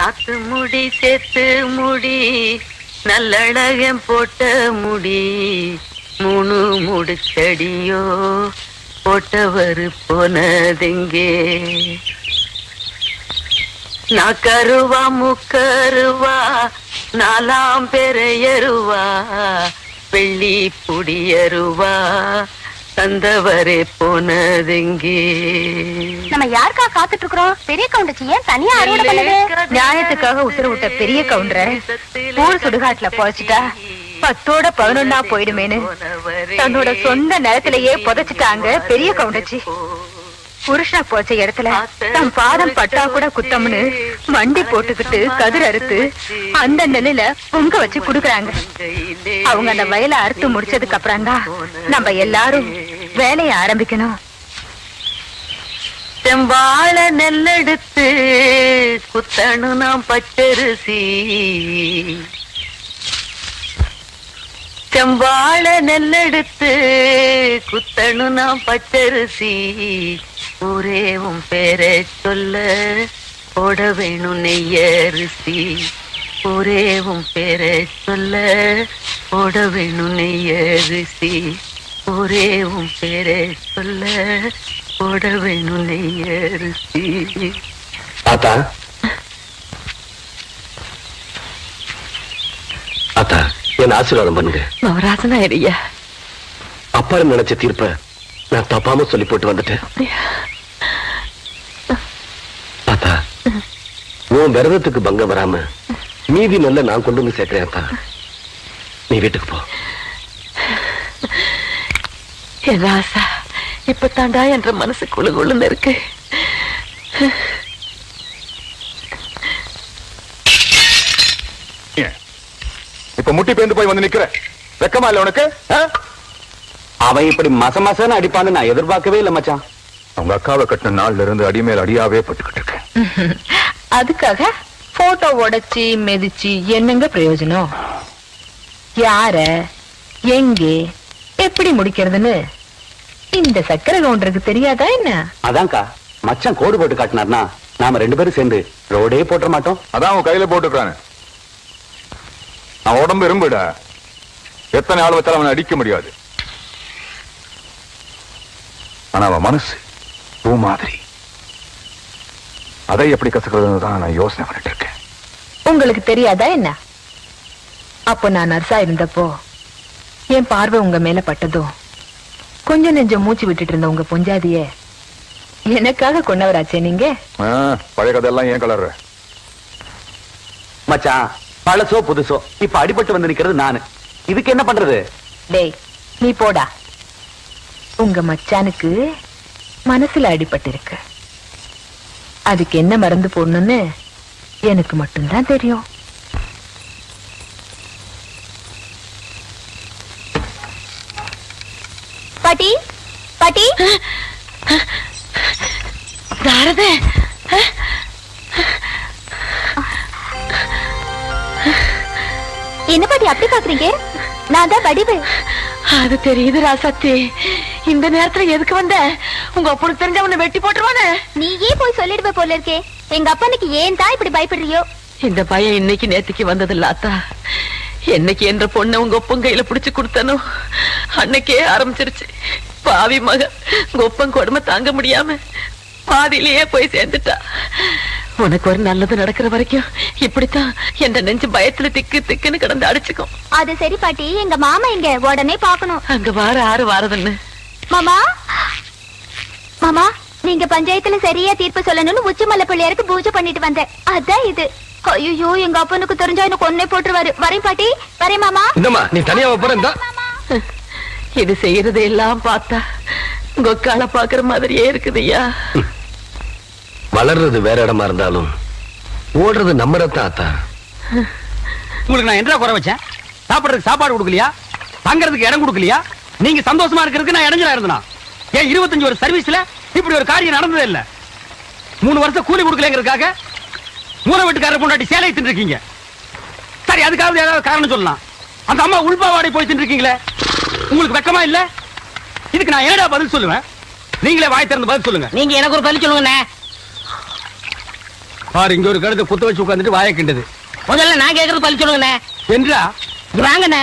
சாத்து முடி சேத்து முடி நல்லழகம் போட்ட முடி. மூணு முடிச்சடியோ போட்டவர் போனதெங்கே? நான் கருவா முக்கருவா நாலாம் பெறையருவா வெள்ளி புடியருவா. தந்தவரே போனதெங்கே? நம்ம யாருக்கா காத்துட்டு இருக்கிறோம் பெரிய கவுண்டச்சி ஏன் தனியா அறுவடை பண்ணுது? நியாயத்துக்காக உத்தரவு விட்ட பெரிய கவுண்டரை ஊர் சுடுகாட்டுல பொழைச்சிட்டா பத்தோட பதினொன்னா போயிடுமேன்னு தன்னோட சொந்த நிலத்திலேயே புதைச்சிட்டாங்க பெரிய கவுண்டச்சி புருஷனா போச்ச இடத்துல தன் பாதம் பட்டா கூட குத்தம்னு வண்டி போட்டுக்கிட்டு கதிர் அறுத்து அந்த நிலையில பொங்க வச்சு குடுக்கறாங்க. அவங்க அந்த வயலை அறுத்து முடிச்சதுக்கு அப்புறம் தான் நம்ம எல்லாரும் வேலையை ஆரம்பிக்கணும். செம்பாழ நெல்லெடுத்து குத்தணு நாம் பச்சரிசி. செம்பாழ நெல்லெடுத்து குத்தணு நாம் பச்சரிசி. ஊரே உன் பேரை சொல்ல போட வேணும் நெய்யரிசி ஊரே உன் பேரை சொல்ல போட வேணும் நெய்யரிசி ஒரே உன் பேரை சொல்ல போட வேணும் நெய்யரிசி ஆத்தா ஆத்தா என்ன ஆசீர்வாதம் பண்ணுங்க. நவராசனா ஐயா அப்பாரு நினைச்ச தீர்ப்ப நான் தப்பாம சொல்லி போட்டு வந்துட்டேன். ஆத்தா உன் விரதத்துக்கு பங்கம் வராம மீதி நல்ல நான் கொண்டு வந்து சேர்க்கிறேன் நீ வீட்டுக்கு போ. என் ராசா இப்ப தாண்டா என்ற மனசு குழு குழுன்னு இருக்கு இப்ப முட்டி பேந்து போய் வந்து நிக்கிற? வெக்கமா இல்ல உனக்கு? ஆ? அவன் இப்படி மச மசன்னு அடிப்பான்னு நான் எதிர்பார்க்கவே இல்லை மச்சான். அவங்க அக்காவை கட்டின நாள்ல இருந்து அடிமேல் அடியாவே பட்டுக்கிட்டு இருக்கேன். அதுக்காக போட்டோ உடைச்சி மிதிச்சு என்னங்க பிரயோஜனம்? யார? எங்கே? எப்படி முடிக்கிறதுன்னு? இந்த சக்கர கவுண்டருக்கு தெரியாதா என்ன? அதான்க்கா. மச்சான் கோடு போட்டு காட்டினார்னா நாம ரெண்டு பேரும் சேர்ந்து ரோடே போட்ட மாட்டோம். அதான் அவன் கையில போட்டுக்கிறானு. அவன் உடம்பு இரும்புடா. எத்தனை ஆள் வச்சாலும் அவனை அடிக்க முடியாது. ஆனா அவன் மனசு பூ மாதிரி. அதை எப்படி கசக்கிறதுன்னு தான் நான் யோசனை பண்ணிட்டு இருக்கேன். உங்களுக்கு தெரியாதா என்ன? அப்போ நான் நர்ஸா இருந்தப்போ என் பார்வை உங்க மேல பட்டதும் கொஞ்சம் நெஞ்சம் மூச்சு விட்டுட்டு இருந்த உங்க பொஞ்சாதிய எனக்காக கொண்டவராச்சே நீங்க? ஆ, பழைய கதையெல்லாம் ஏன் கலர்ற? மச்சான் பழசோ புதுசோ? இப்ப அடிபட்டு வந்து நிக்கிறது நானு. இதுக்கு என்ன பண்றது? டேய் நீ போடா. உங்க மச்சானுக்கு மனசுல அடிபட்டு இருக்கு அதுக்கு என்ன மருந்து போடணும்னு எனக்கு மட்டும்தான் தெரியும். பாட்டி பாட்டி. தாரதே என்ன பாட்டி அப்படி பாக்குறீங்க? நான் தான் வடிவு அது தெரியுது ராசாத்தி. இந்த நேரத்துல எதுக்கு வந்த? உங்க அப்பனுக்கு தெரிஞ்ச உன்னை வெட்டி போட்டுருவானே. நீயே போய் சொல்லிடுவ போல இருக்கே? எங்க அப்பனுக்கு ஏன் தான் இப்படி பயப்படுறியோ? இந்த பையன் இன்னைக்கு நேத்துக்கு வந்தது இல்லாத்தா என்னைக்கு என்ற பொண்ணை உங்க ஒப்பன் கையில பிடிச்சு கொடுத்தனோ அன்னைக்கே ஆரம்பிச்சிருச்சு. பாவி மக உங்க ஒப்பன் கொடுமை தாங்க முடியாம பாதியிலேயே போய் சேர்ந்துட்டா. உனக்கு ஒரு நல்லது நடக்கிற வரைக்கும் இப்படித்தான் என்ற நெஞ்சு பயத்துல திக்கு திக்குன்னு கிடந்து அடிச்சுக்கும். அது சரி பாட்டி. எங்க மாமா இங்க உடனே பாக்கணும் அங்க வார ஆறு வாரதுன்னு. மாமா? மாமா? நீங்க பஞ்சாயத்துல சரியா தீர்ப்பு சொல்லணும்னு உச்சிமலை பிள்ளையாருக்கு பூஜை பண்ணிட்டு வந்தேன். அதான் இது. ஐயோ எங்க அப்பனுக்கு தெரிஞ்சா எனக்கு ஒன்னே போட்டுருவாரு. வரேன் பாட்டி. வரேன் மாமா. என்னம்மா நீ தனியா போறா இது செய்யறது எல்லாம் பார்த்தா கொக்கால பாக்குற மாதிரியே இருக்குதுய்யா வளர்றது வேற இடமா இருந்தாலும் ஓடுறது நம்ம ரத்தம் ஆத்தா உங்களுக்கு நான் என்ன குறை வச்சேன்? சாப்பிடுறதுக்கு சாப்பாடு கொடுக்கலையா? தங்கறதுக்கு இடம் கொடுக்கலையா? நீங்க சந்தோஷமா இருக்கிறதுக்கு நான் இடைஞ்சலா இருந்தனா? ஏன் இருபத்தஞ்சு ஒரு சர்வீஸ்ல இப்படி ஒரு காரியம் நடந்ததே இல்ல. மூணு வருஷம் கூலி கொடுக்கலங்கிறதுக்காக மூணு வீட்டுக்காரர் பொண்டாட்டி சேலை தின்னு இருக்கீங்க. சரி அதுக்காவது ஏதாவது காரணம் சொல்லலாம். அந்த அம்மா உள்பாவாடை போய் தின்னு இருக்கீங்களே உங்களுக்கு வெக்கமா இல்ல? இதுக்கு நான் என்னடா பதில் சொல்லுவேன்? நீங்களே வாய் திறந்து பதில் சொல்லுங்க. நீங்க எனக்கு ஒரு பதில் சொல்லுங்கண்ணே. பாரு இங்க ஒரு கழுத்தை குத்த வச்சு உட்காந்துட்டு வாய கிண்டது. முதல்ல நான் கேக்குறது பள்ளி சொல்லுங்கண்ணே. என்றா வாங்கண்ணே.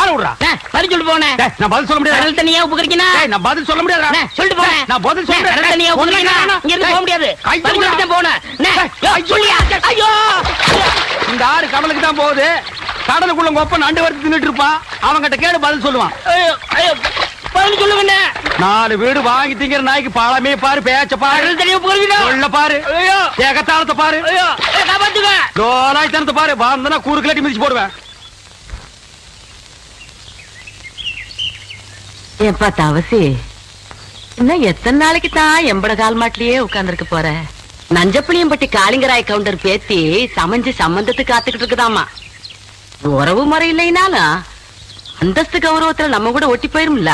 ஆள விடுறா. பதில் சொல்லிட்டு போனேன் டேய், நான் பதில் சொல்ல முடியாது. கடல் தண்ணியா டேய், நான் பதில் சொல்ல முடியாது சொல்லிட்டு போனேன். நான் பதில் சொல்றேன் கடல் தண்ணியா வேணாம். இங்க இருந்து போக முடியாது. பதில். சொல்லிட்டு போனேன்? ஐயோ. இந்த ஆறு கடலுக்கு தான் போகுது. கடலுக்குள்ள ஒப்ப நண்டு வறுத்து தின்னுட்டு இருப்பான். அவன்கிட்ட கேடு பதில் சொல்லுவான். பதில் சொல்லுங்கண்ணே நாலு வீடு வாங்கி திங்கிற நாய்க்கு பழமே பாரு பேச்ச பாரு. சொல்ல பாரு. ஏகத்தாளத்தை பாரு. தோலாய்த்தனத்தை பாரு. வந்தனா கூறு கிளட்டி மிதிச்சு போடுவேன். ஏன்பா தவசி இன்னும் எத்தனை நாளைக்கு தான் எம்பட கால் மாட்டிலேயே உட்கார்ந்துருக்க போற? நஞ்சப்புளியம்பட்டி காளிங்கராய் கவுண்டர் பேத்தி சமைஞ்சு சம்பந்தத்துக்கு காத்துக்கிட்டு இருக்குதாமா? உறவு முறை இல்லைனாலும் அந்தஸ்து கௌரவத்துல நம்ம கூட ஒட்டி போயிரும்ல?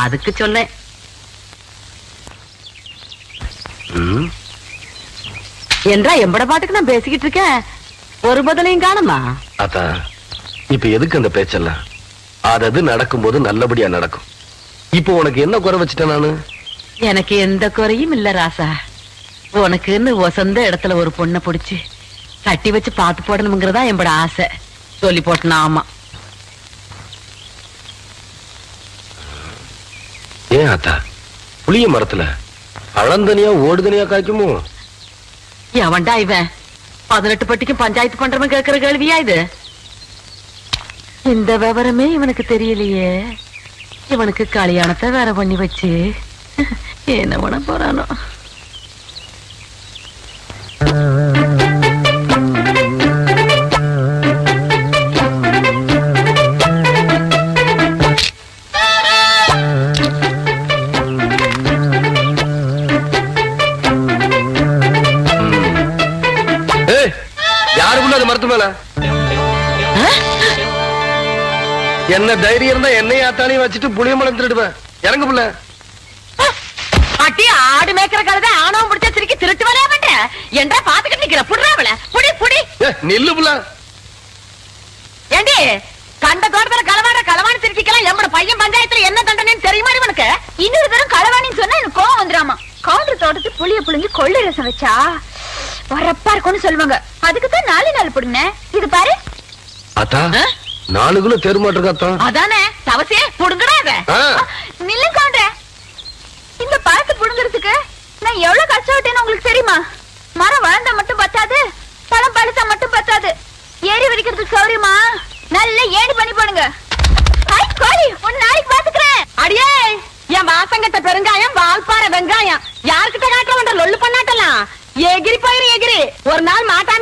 அதுக்கு சொன்னேன். என்றா எம்பட பாட்டுக்கு நான் பேசிக்கிட்டு இருக்கேன். ஒரு பதிலையும் காணுமா? அத்தா இப்ப எதுக்கு அந்த பேச்செல்லாம்? அது அது நடக்கும்போது நல்லபடியா நடக்கும். இப்போ உனக்கு என்ன குறை வச்சுட்டேன் நானு? எனக்கு எந்த குறையும் இல்ல ராசா. உனக்குன்னு வசந்த இடத்துல ஒரு பொண்ணை பிடிச்சு கட்டி வச்சு பார்த்து போடணுங்கிறதா என்னோட ஆசை. சொல்லி போட்டனா ஆமா. ஏன் அத்தா? புளிய மரத்துல பழந்தனியா ஓடுதனியா காய்க்குமோ? எவன்டா இவன்? பதினெட்டு பட்டிக்கும் பஞ்சாயத்து பண்றவன் கேக்குற கேள்வியா இது? இந்த விவரமே இவனுக்கு தெரியலையே. இவனுக்கு கல்யாணத்தை வேற பண்ணி வச்சு. என்ன பண்ண போறானோ. யாருக்குள்ள யாரு அது மரத்து மேல? என்ன தைரியம் இருந்தா என்னையும் ஆத்தாலையும் வச்சுட்டு புளிய மரம் திருடுவேன் இறங்கு புள்ள. அட்டி ஆடு மேய்க்கிற கழுத ஆணவம் பிடிச்ச சிரிக்கி திருட்டு வேலையா பண்ற? என்றா பாத்துக்கிட்டு நிக்கிற. புடுறாவல புடி புடி. நில்லு புள்ள. ஏண்டி கண்ட தோட்டத்துல களவாட களவாணி திருச்சிக்கலாம் எம்மட பையன் பஞ்சாயத்துல என்ன தண்டனைன்னு தெரியுமா இவனுக்கு இன்னொரு தரம் களவாணின்னு சொன்னா எனக்கு கோவம் வந்துராமா கவுண்டர் தோட்டத்து புளிய புளிஞ்சு கொள்ளை ரசம் வச்சா வரப்பா இருக்கும்னு சொல்லுவாங்க. அதுக்கு தான் நாலு நாள் போடுங்க. இது பாரு. அத்தா ஆ? நாலு கிலோ தெருமாட்டிருக்கா அத்தா அதானே தவசியே புடுங்கடா இத. ஆ, நில்லு கவுண்டர் இந்த பழத்தை புடுங்கிறதுக்கு நான் எவ்வளவு கஷ்டப்பட்டேன்னு உங்களுக்கு தெரியுமா? மரம் வளர்ந்தா மட்டும் பத்தாது பழம் பழுத்தா மட்டும் பத்தாது. ஏறி வடிக்கிறதுக்கு சௌரியமா நல்ல ஏணி பண்ணி போடுங்க. ஹாய் கோழி ஒரு நாளைக்கு பாத்துக்கிறேன் அடியே என் வாசங்கட்ட பெருங்காயம் வால்பாறை வெங்காயம். யாருக்கிட்ட காட்ட வேண்டாம் லொல்லு பண்ணாட்டலாம் எகிரி போயிரு எகிரி. ஒரு நாள் மாட்டாமையா போற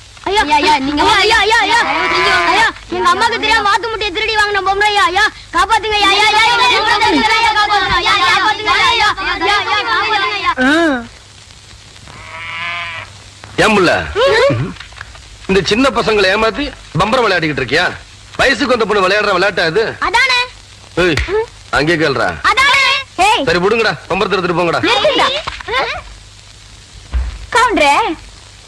ஐயா ஐயா நீங்க ஐயா ஐயா ஐயா ஐயா எங்க அம்மாக்கு தெரியாம வாத்து முட்டையை திருடி வாங்கின பொம்பளை ஐயா ஐயா காப்பாத்துங்க ஐயா ஐயா ஐயா எங்க பம்பரத்தை திருடி ஐயா, காப்பாத்துங்க ஐயா காப்பாத்துங்க ஐயா ஐயா ஐயா ஐயா காப்பாத்துங்க ஐயா ஏன் புள்ள இந்த சின்ன பசங்களை ஏமாத்தி பம்பரம் விளையாடிக்கிட்டு இருக்கியா வயசுக்கு வந்த பொண்ணு விளையாடுற விளையாட்டா இது அங்கே கேள்றா சரி விடுங்கடா பம்பரத்தை எடுத்துட்டு போங்கடா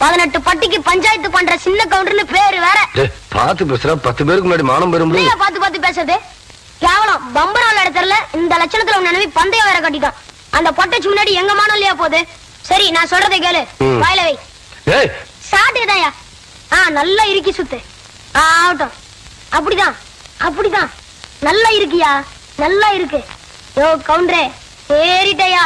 பதினெட்டு பட்டிக்கு பஞ்சாயத்து பண்ற சின்ன கவுண்டர்னு பேரு வேற. டேய், பார்த்து பேசுற பத்து பேருக்கு முன்னாடி மானம் பெறும் பிள்ளைய பார்த்து பார்த்து பேசுறது? கேவலம். பம்பரம் தெரியல. இந்த லட்சணத்துல உன் நினைவி பந்தயம் வேற கட்டிட்டான். அந்த பொட்டச்சு முன்னாடி எங்க மானம் இல்லையா போகுது? சரி நான் சொல்றதை கேளு. வாயில வை. சாட்டுதாயா ஆ நல்லா இறுக்கி சுத்து. ஆகட்டும். அப்படிதான். அப்படிதான். நல்லா இருக்கியா? நல்லா இருக்கு. யோ கவுண்டரே ஏறிட்டயா?